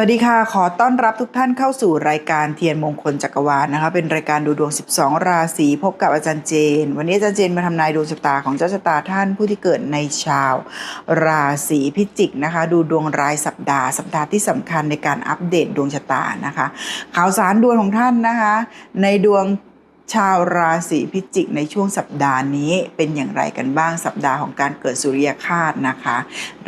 วัสดีค่ะ ขอต้อนรับทุกท่านเข้าสู่รายการเทียนมงคลจักรวาลนะคะ เป็นรายการดูดวง 12 ราศีพบกับอาจารย์เจน วันนี้อาจารย์เจนมาทำนายดวงชะตาของเจ้าชะตาท่านผู้ที่เกิดในชาว ราศีพิจิกนะคะ ดูดวงรายสัปดาห์สัปดาห์ที่สำคัญในการอัปเดตดวงชะตานะคะ ข่าวสารดวงของท่านนะคะ ในดวง ชาวราศีพิจิกในช่วงสัปดาห์นี้เป็นอย่างไรกันบ้างสัปดาห์ของการเกิดสุริยคาสนะคะ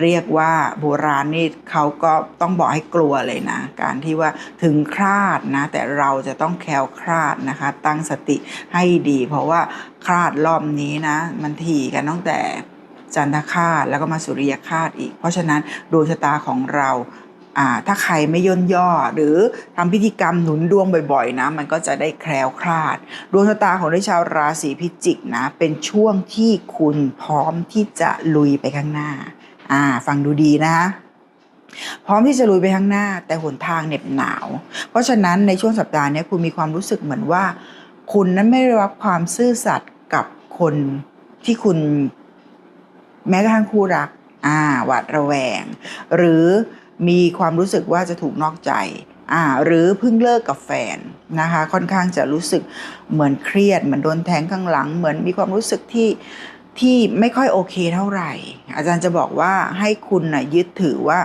เรียกว่าโบราณนี่เขาก็ต้องบอกให้กลัวเลยนะ การที่ว่าถึงคลาดนะ แต่เราจะต้องแคล้วคลาดนะคะ ตั้งสติให้ดี เพราะว่าคลาดรอบนี้นะ มันถี่กันตั้งแต่จันทคาตแล้วก็มาสุริยคาสอีก เพราะฉะนั้นดวงชะตาของเรา ถ้าใครไม่ย่นย่อ หรือทำพิธีกรรมหนุนดวงบ่อยๆนะมันก็จะได้แคล้วคลาด ดวงชะตาของชาวราศีพิจิกนะเป็นช่วงที่คุณพร้อมที่จะลุยไปข้างหน้าอ่าฟังดูดีนะคะพร้อมที่จะลุยไปข้างหน้าแต่หนทางเหน็บหนาว เพราะฉะนั้นในช่วงสัปดาห์นี้คุณมีความรู้สึกเหมือนว่า คุณนั้นไม่ได้รับความซื่อสัตย์กับคนที่คุณแม้กระทั่งคู่รักอ่าหวาดระแวง หรือ มีความรู้สึกว่าจะถูกนอกใจอ่าหรือเพิ่งเลิกกับแฟนนะคะค่อนข้างจะรู้สึกเหมือนเครียดเหมือนโดนแทงข้างหลัง เหมือนมีความรู้สึกที่ที่ไม่ค่อยโอเคเท่าไหร่ อาจารย์จะบอกว่าให้คุณนะยึดถือว่า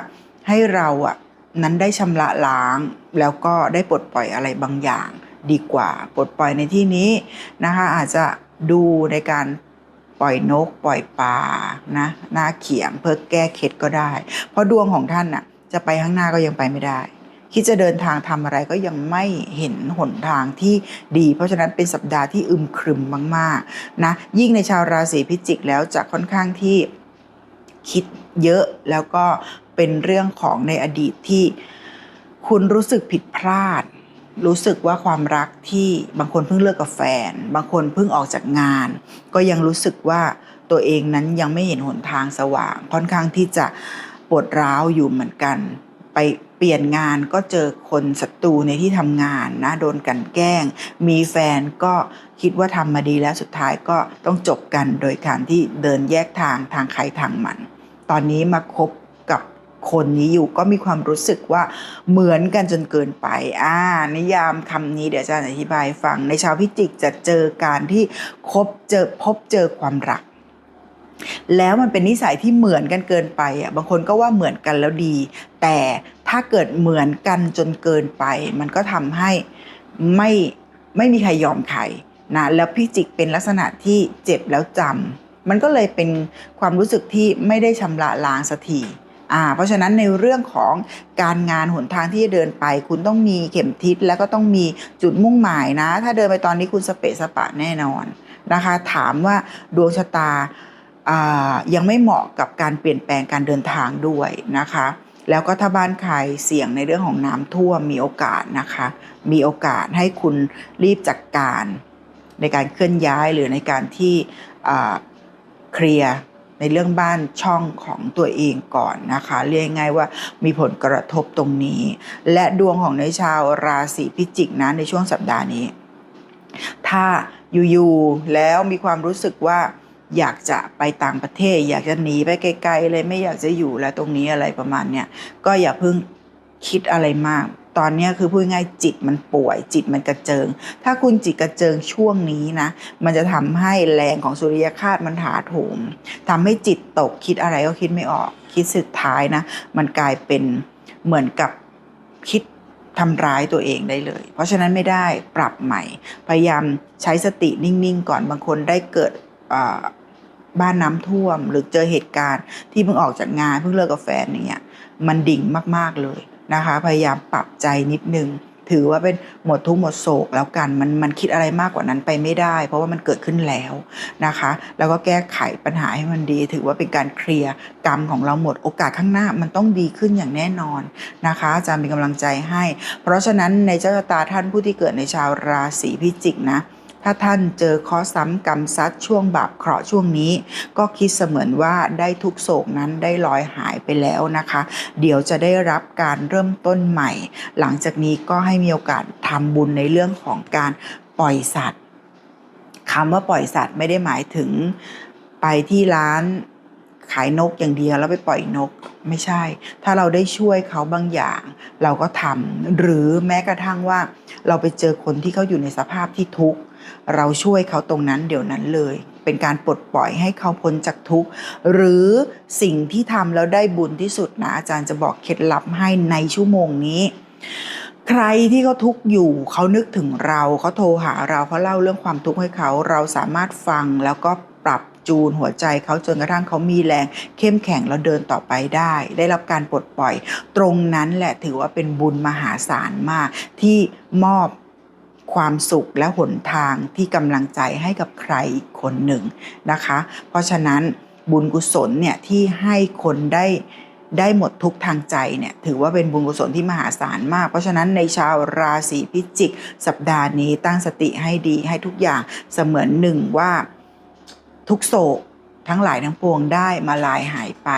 ให้เราอะนั้นได้ชำระล้าง แล้วก็ได้ปลดปล่อยอะไรบางอย่างดีกว่า ปลดปล่อยในที่นี้นะคะอาจจะดูในการปล่อยนกปล่อยปลานะหน้าเขียงเพื่อแก้เคล็ดก็ได้ เพราะดวงของท่านน่ะ จะไปข้างหน้าก็ยังไปไม่ได้ คิดจะเดินทางทำอะไรก็ยังไม่เห็นหนทางที่ดี เพราะฉะนั้นเป็นสัปดาห์ที่อึมครึมมากๆนะยิ่งในชาวราศีพิจิกแล้วจะค่อนข้างที่คิดเยอะแล้วก็เป็นเรื่องของในอดีตที่คุณรู้สึกผิดพลาด รู้สึกว่าความรักที่บางคนเพิ่งเลิกกับแฟน บางคนเพิ่งออกจากงาน ก็ยังรู้สึกว่าตัวเองนั้นยังไม่เห็นหนทางสว่าง ค่อนข้างที่จะ ปวดร้าวอยู่เหมือนกัน ไปเปลี่ยนงานก็เจอคนศัตรูในที่ทำงานนะโดนกันแกล้ง มีแฟนก็คิดว่าทำมาดีแล้วสุดท้ายก็ต้องจบกันโดยการที่เดินแยกทางทางใครทางมัน ตอนนี้มาคบกับคนนี้อยู่ก็มีความรู้สึกว่าเหมือนกันจนเกินไป อ่า นิยามคำนี้เดี๋ยวอาจารย์อธิบายฟัง ในชาวพิจิกจะเจอการที่คบเจอพบเจอความรัก แล้วมันเป็นนิสัยที่เหมือนกันเกินไปอะบางคนก็ว่าเหมือนกันแล้วดี แต่ถ้าเกิดเหมือนกันจนเกินไป มันก็ทำให้ไม่ไม่มีใครยอมใครนะแล้วพิจิกเป็นลักษณะที่เจ็บแล้วจำมันก็เลยเป็นความรู้สึกที่ไม่ได้ชำระล้างสักทีอ่าเพราะฉะนั้นในเรื่องของการงานหนทางที่จะเดินไป คุณต้องมีเข็มทิศแล้วก็ต้องมีจุดมุ่งหมายนะ ถ้าเดินไปตอนนี้คุณสเปะสปะแน่นอนนะคะ ถามว่าดวงชะตา ยังไม่เหมาะกับการเปลี่ยนแปลงการเดินทางด้วยนะคะ แล้วก็ถ้าบ้านใครเสี่ยงในเรื่องของน้ำท่วมมีโอกาสนะคะ มีโอกาสให้คุณรีบจัดการ ในการเคลื่อนย้ายหรือในการที่เคลียร์ในเรื่องบ้านช่องของตัวเองก่อนนะคะ เรียกง่ายว่ามีผลกระทบตรงนี้ และดวงของในชาวราศีพิจิกนะในช่วงสัปดาห์นี้ ถ้าอยู่ๆแล้วมีความรู้สึกว่า อยากจะไปต่างประเทศ อยากจะหนีไปไกลๆเลยไม่อยากจะอยู่แล้วตรงนี้อะไรประมาณเนี้ยก็อย่าเพิ่งคิดอะไรมาก ตอนนี้คือพูดง่ายจิตมันป่วย จิตมันกระเจิง ถ้าคุณจิตกระเจิงช่วงนี้นะ มันจะทำให้แรงของสุริยคาสมันถาโถมทำให้จิตตกคิดอะไรก็คิดไม่ออก คิดสุดท้ายนะ มันกลายเป็นเหมือนกับคิดทำร้ายตัวเองได้เลย เพราะฉะนั้นไม่ได้ปรับใหม่ พยายามใช้สตินิ่งๆ ก่อนบางคนได้เกิดอ่า บ้านน้ำท่วม หรือเจอเหตุการณ์ที่เพิ่งออกจากงานเพิ่งเลิกกับแฟนอย่างเงี้ยมันดิ่งมากๆเลยนะคะ พยายามปรับใจนิดนึง ถือว่าเป็นหมดทุกหมดโศกแล้วกันมันมันคิดอะไรมากกว่านั้นไปไม่ได้ เพราะว่ามันเกิดขึ้นแล้วนะคะ แล้วก็แก้ไขปัญหาให้มันดี ถือว่าเป็นการเคลียร์กรรมของเราหมดโอกาสข้างหน้ามันต้องดีขึ้นอย่างแน่นอนนะคะอาจารย์เป็นกำลังใจให้ เพราะฉะนั้นในเจ้าชะตาท่านผู้ที่เกิดในชาวราศีพิจิกนะ ถ้าท่านเจอข้อซ้ำกรรมซัดช่วงบาปเคราะห์ช่วงนี้ ก็คิดเสมือนว่าได้ทุกโศกนั้นได้ลอยหายไปแล้วนะคะ เดี๋ยวจะได้รับการเริ่มต้นใหม่ หลังจากนี้ก็ให้มีโอกาสทำบุญในเรื่องของการปล่อยสัตว์คำว่าปล่อยสัตว์ไม่ได้หมายถึงไปที่ร้านขายนกอย่างเดียวแล้วไปปล่อยนกไม่ใช่ ถ้าเราได้ช่วยเขาบางอย่าง เราก็ทำหรือแม้กระทั่งว่า เราไปเจอคนที่เขาอยู่ในสภาพที่ทุกข์ เราช่วยเขาตรงนั้นเดี๋ยวนั้นเลย เป็นการปลดปล่อยให้เขาพ้นจากทุกข์ หรือสิ่งที่ทำแล้วได้บุญที่สุดนะอาจารย์จะบอกเคล็ดลับให้ในชั่วโมงนี้ใครที่เขาทุกข์อยู่เขานึกถึงเราเขาโทรหาเราเขาเล่าเรื่องความทุกข์ให้เขาเราสามารถฟังแล้วก็ปรับจูนหัวใจเขาจนกระทั่งเขามีแรงเข้มแข็งแล้วเดินต่อไปได้ ได้รับการปลดปล่อย ตรงนั้นแหละถือว่าเป็นบุญมหาศาลมากที่มอบ ความสุขและหนทางที่กำลังใจให้กับใครอีกคนหนึ่งนะคะ เพราะฉะนั้นบุญกุศลเนี่ยที่ให้คนได้ได้หมดทุกทางใจเนี่ยถือว่าเป็นบุญกุศลที่มหาศาลมาก เพราะฉะนั้นในชาวราศีพิจิก สัปดาห์นี้ตั้งสติให้ดีให้ทุกอย่างเสมือนหนึ่งว่าทุกโศกทั้งหลายทั้งปวงได้มาลายหายไป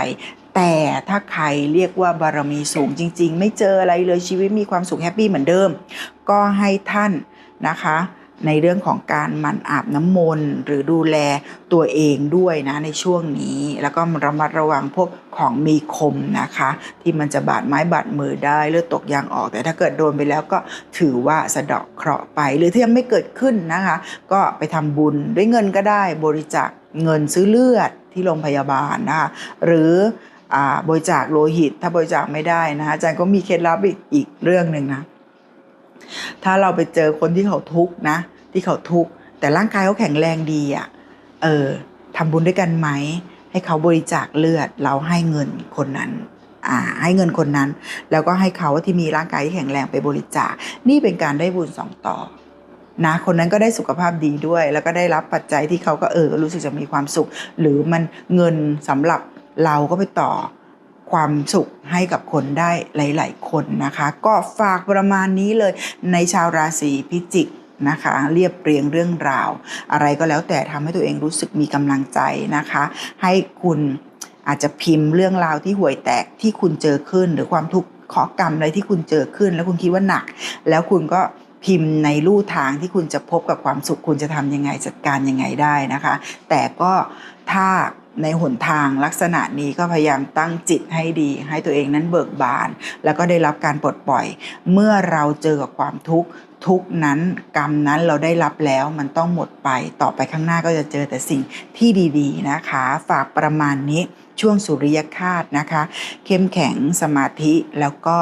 แต่ถ้าใครเรียกว่าบารมีสูงจริง ๆ ไม่เจออะไรเลยชีวิตมีความสุขแฮปปี้เหมือนเดิม ก็ให้ท่าน นะคะ ในเรื่องของการมันอาบน้ำมนต์หรือดูแลตัวเองด้วยนะในช่วงนี้ แล้วก็ระมัดระวังพวกของมีคมนะคะ ที่มันจะบาดไม้บาดมือได้เลือดตกยางออก แต่ถ้าเกิดโดนไปแล้วก็ถือว่าสะเดาะเคราะห์ไป หรือที่ยังไม่เกิดขึ้นนะคะ ก็ไปทำบุญด้วยเงินก็ได้บริจาคเงินซื้อเลือดที่โรงพยาบาลนะคะหรืออ่าบริจาคโลหิต ถ้าบริจาคไม่ได้นะอาจารย์ก็มีเคล็ดลับอีกอีกเรื่องหนึ่งนะ ถ้าเราไปเจอคนที่เขาทุกข์นะ ที่เขาทุกข์แต่ร่างกายเขาแข็งแรงดีอะ่ะเออทำบุญด้วยกันไหมให้เขาบริจาคเลือด เราให้เงินคนนั้นอ่าให้เงินคนนั้น แล้วก็ให้เขาที่มีร่างกายที่แข็งแรงไปบริจาค นี่เป็นการได้บุญสองต่อนะคนนั้นก็ได้สุขภาพดีด้วย แล้วก็ได้รับปัจจัยที่เขาก็เออรู้สึกจะมีความสุข หรือมันเงินสำหรับเราก็ไปต่อ ความสุขให้กับคนได้หลาย ๆ คนนะคะ ก็ฝากประมาณนี้เลยในชาวราศีพิจิกนะคะเรียบเรียงเรื่องราว อะไรก็แล้วแต่ทำให้ตัวเองรู้สึกมีกำลังใจนะคะ ให้คุณอาจจะพิมพ์เรื่องราวที่ห่วยแตกที่คุณเจอขึ้น หรือความทุกข์เคราะห์กรรมอะไรที่คุณเจอขึ้น แล้วคุณคิดว่าหนัก แล้วคุณก็พิมพ์ในลู่ทางที่คุณจะพบกับความสุขคุณจะทำยังไงจัดการยังไงได้นะคะ แต่ก็ถ้า ในหนทางลักษณะนี้ก็พยายามตั้งจิตให้ดี ให้ตัวเองนั้นเบิกบาน แล้วก็ได้รับการปลดปล่อย เมื่อเราเจอกับความทุกข์ทุกนั้นกรรมนั้นเราได้รับแล้วมันต้องหมดไปต่อไปข้างหน้าก็จะเจอแต่สิ่งที่ดีๆนะคะ ฝากประมาณนี้ช่วงสุริยคาตนะคะ เข้มแข็งสมาธิแล้วก็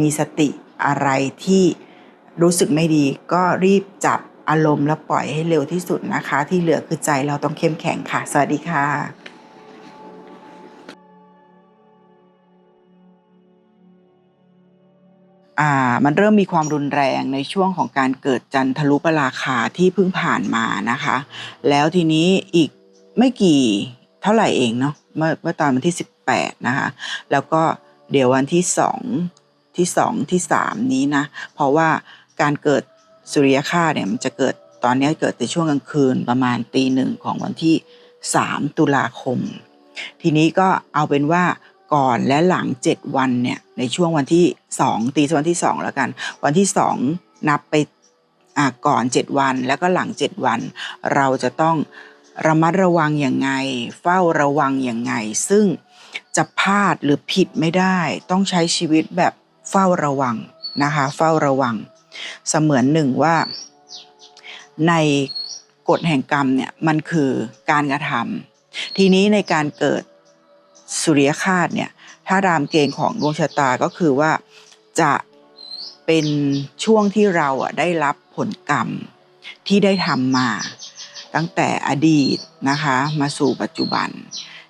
มีสติอะไรที่รู้สึกไม่ดีก็รีบจับอารมณ์แล้วปล่อยให้เร็วที่สุดนะคะ ที่เหลือคือใจเราต้องเข้มแข็งค่ะ สวัสดีค่ะ อ่ามันเริ่มมีความรุนแรงในช่วงของการเกิดจันทรุปราคาที่เพิ่งผ่านมานะคะ แล้วทีนี้อีกไม่กี่เท่าไหร่เองเนาะเมื่อเมื่อตอนวันที่ 18 นะคะ แล้วก็เดี๋ยววันที่ 2 ที่ 2 ที่ 3 นี้นะ เพราะว่าการเกิดสุริยคราเนี่ยมันจะเกิดตอนนี้เกิดในช่วงกลางคืนประมาณตีหนึ่งของวันที่ 3 ตุลาคม ทีนี้ก็เอาเป็นว่า ก่อนและหลัง 7 วันเนี่ยในช่วงวันที่ 2 ตีวันที่ 2 แล้วกัน วันที่ 2 นับไปอ่าก่อน 7 วันแล้วก็หลัง 7 วัน เราจะต้องระมัดระวังอย่างไง เฝ้าระวังอย่างไง ซึ่งจะพลาดหรือผิดไม่ได้ ต้องใช้ชีวิตแบบเฝ้าระวังนะคะ เฝ้าระวัง เสมือนหนึ่งว่า ในกฎแห่งกรรมเนี่ยมันคือการกระทำทีนี้ในการเกิด สุริยคาสเนี่ยถ้ารามเกณฑ์ของดวงชะตาก็คือว่าจะเป็นช่วงที่เราอะได้รับผลกรรมที่ได้ทำมาตั้งแต่อดีตนะคะมาสู่ปัจจุบัน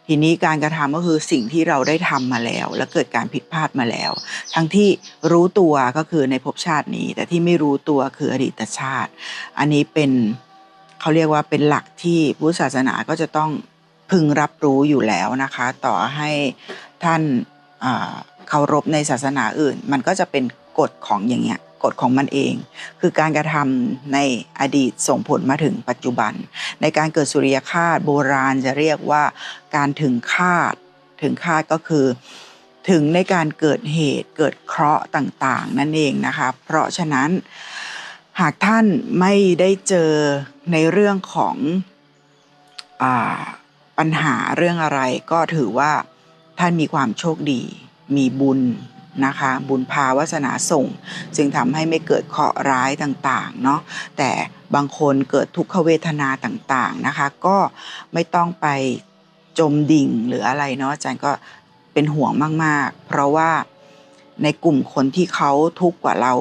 ทีนี้การกระทำก็คือสิ่งที่เราได้ทำมาแล้ว และเกิดการผิดพลาดมาแล้ว ทั้งที่รู้ตัวก็คือในภพชาตินี้ แต่ที่ไม่รู้ตัวคืออดีตชาติ อันนี้เป็นเขาเรียกว่าเป็นหลักที่พุทธศาสนาก็จะต้อง พึงรับรู้อยู่แล้วนะคะ ต่อให้ท่านเคารพในศาสนาอื่น มันก็จะเป็นกฎของอย่างเงี้ยกฎของมันเอง คือการกระทำในอดีตส่งผลมาถึงปัจจุบัน ในการเกิดสุริยคาสโบราณจะเรียกว่าการถึงคาดถึงคาดก็คือ ถึงในการเกิดเหตุเกิดเคราะห์ต่างๆ นั่นเองนะคะเพราะฉะนั้นหากท่านไม่ได้เจอในเรื่องของอา ปัญหาเรื่องอะไรก็ถือว่าท่านมีความโชคดี มีบุญนะคะ บุญพาวาสนาส่ง จึงทำให้ไม่เกิดเคราะห์ร้ายต่างๆเนาะแต่บางคนเกิดทุกขเวทนาต่างๆนะคะ ก็ไม่ต้องไปจมดิ่งหรืออะไรเนาะอาจารย์ก็เป็นห่วงมากๆ เพราะว่าในกลุ่มคนที่เขาทุกข์กว่าเรา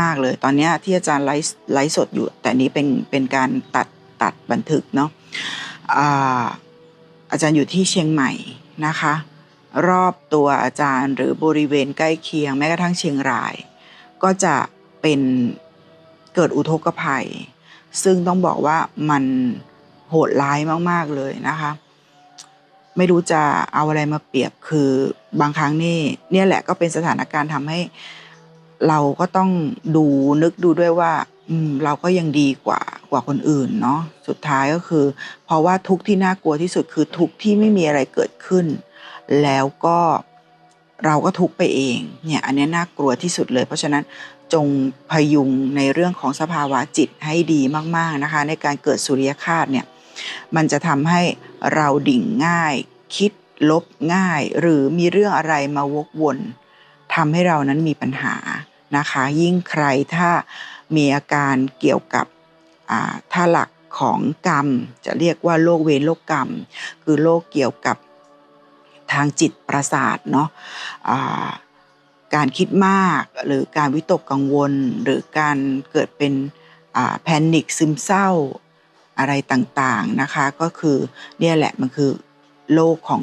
มาก ๆเลย ตอนนี้ที่อาจารย์ไลฟ์ไลฟ์สดอยู่ แต่นี้เป็นเป็นการตัดตัดบันทึกเนาะ อาจารย์อยู่ที่เชียงใหม่นะคะ รอบตัวอาจารย์หรือบริเวณใกล้เคียงแม้กระทั่งเชียงราย ก็จะเป็นเกิดอุทกภัย ซึ่งต้องบอกว่ามันโหดร้ายมากๆเลยนะคะ ไม่รู้จะเอาอะไรมาเปรียบคือบางครั้งนี่เนี่ยแหละก็เป็นสถานการณ์ทำให้เราก็ต้องดูนึกดูด้วยว่า เราก็ยังดีกว่ากว่าคนอื่นเนาะสุดท้ายก็คือ เพราะว่าทุกที่น่ากลัวที่สุดคือทุกที่ไม่มีอะไรเกิดขึ้น แล้วก็เราก็ทุกไปเองเนี่ยอันนี้น่ากลัวที่สุดเลย เพราะฉะนั้นจงพยุงในเรื่องของสภาวะจิตให้ดีมากๆนะคะ ในการเกิดสุริยคาตเนี่ยมันจะทำให้เราดิ่งง่าย คิดลบง่าย หรือมีเรื่องอะไรมาวกวนทำให้เรานั้นมีปัญหานะคะ ยิ่งใครถ้า มีอาการเกี่ยวกับอ่าหลักของกรรม จะเรียกว่าโรคเวรโรคกรรม คือโรคเกี่ยวกับทางจิตประสาทเนาะการคิดมากหรือการวิตกกังวล หรือการเกิดเป็นแพนิคซึมเศร้าอะไรต่างๆนะคะ ก็คือเนี่ยแหละมันคือโลกของ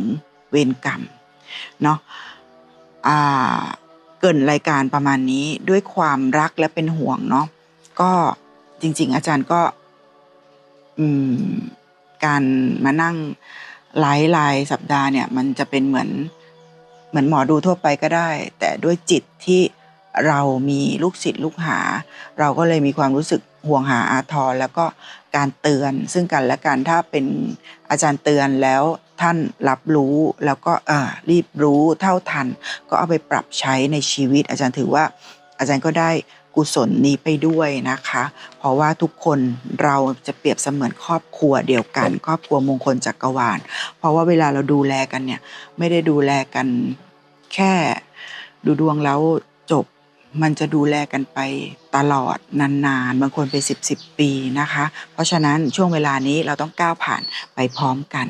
เวรกรรมเนาะอ่า เกินรายการประมาณนี้ด้วยความรักและเป็นห่วงเนาะก็จริง ๆ อาจารย์ก็อืมการมานั่งไลฟ์รายสัปดาห์เนี่ย มันจะเป็นเหมือนเหมือนหมอดูทั่วไปก็ได้ แต่ด้วยจิตที่เรามีลูกศิษย์ลูกหา เราก็เลยมีความรู้สึก ห่วงหาอาทรแล้วก็การเตือน ซึ่งกันและกันถ้าเป็นอาจารย์เตือนแล้วท่านรับรู้แล้วก็อ่ารีบรู้เท่าทัน ก็เอาไปปรับใช้ในชีวิต อาจารย์ถือว่าอาจารย์ก็ได้กุศลนี้ไปด้วยนะคะ เพราะว่าทุกคนเราจะเปรียบเสมือนครอบครัวเดียวกัน ครอบครัวมงคลจักรวาล เพราะว่าเวลาเราดูแลกันเนี่ยไม่ได้ดูแลกันแค่ดูดวงแล้วจบ มันจะดูแลกันไปตลอดนานๆ บางคนเป็นสิบสิบปีนะคะ เพราะฉะนั้นช่วงเวลานี้เราต้องก้าวผ่านไปพร้อมกัน